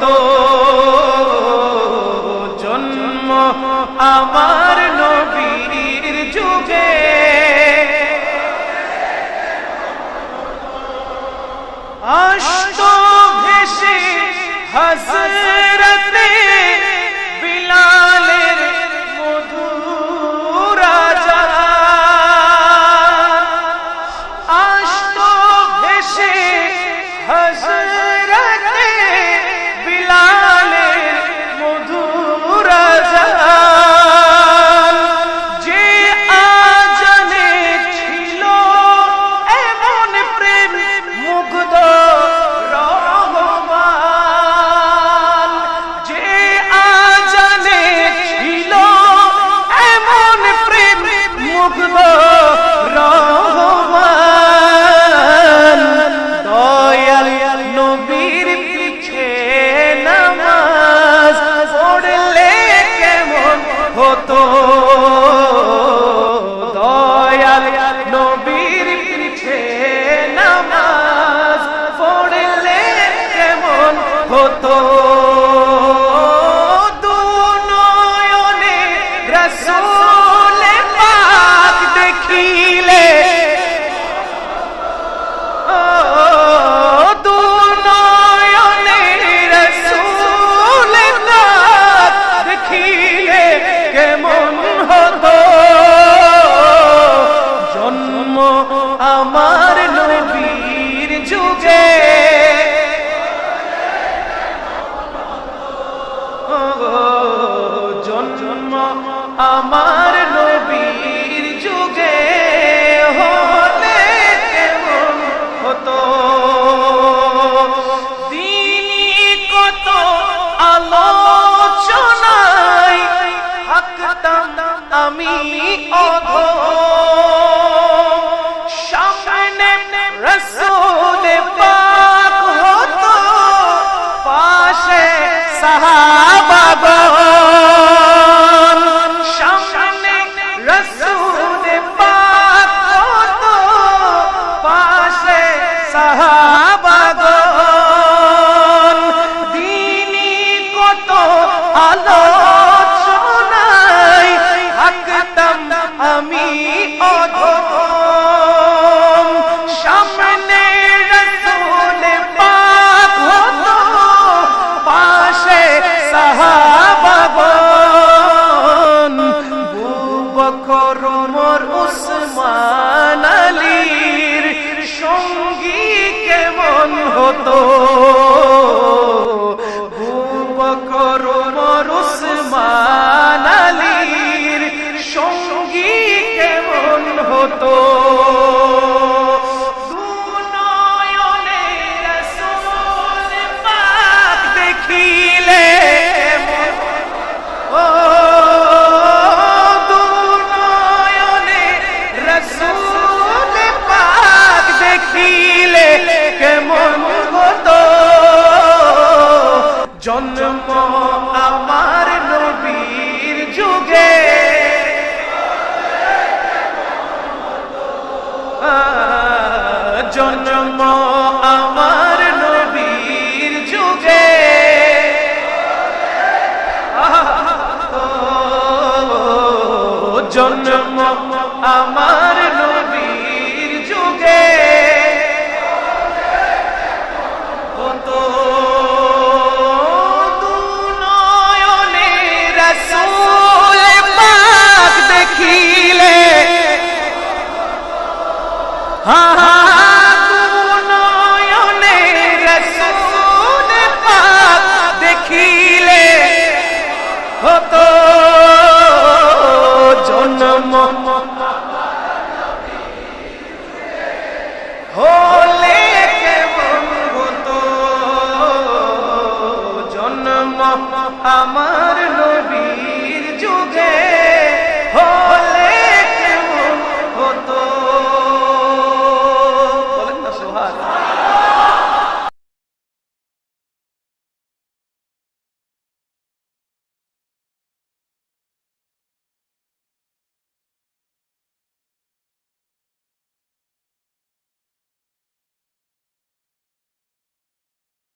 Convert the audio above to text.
তো কত দয়াল নবীর পিছে নামাজ পড়লে কেমন হতো? জন্ম আমার নবীর যুগে হলে কেমন হতো? তিনি কত আলোচনায় থাকতাম আমি অধ তো জন্ম আমার নবীর যুগে। জন্ম আমার নবীর আমার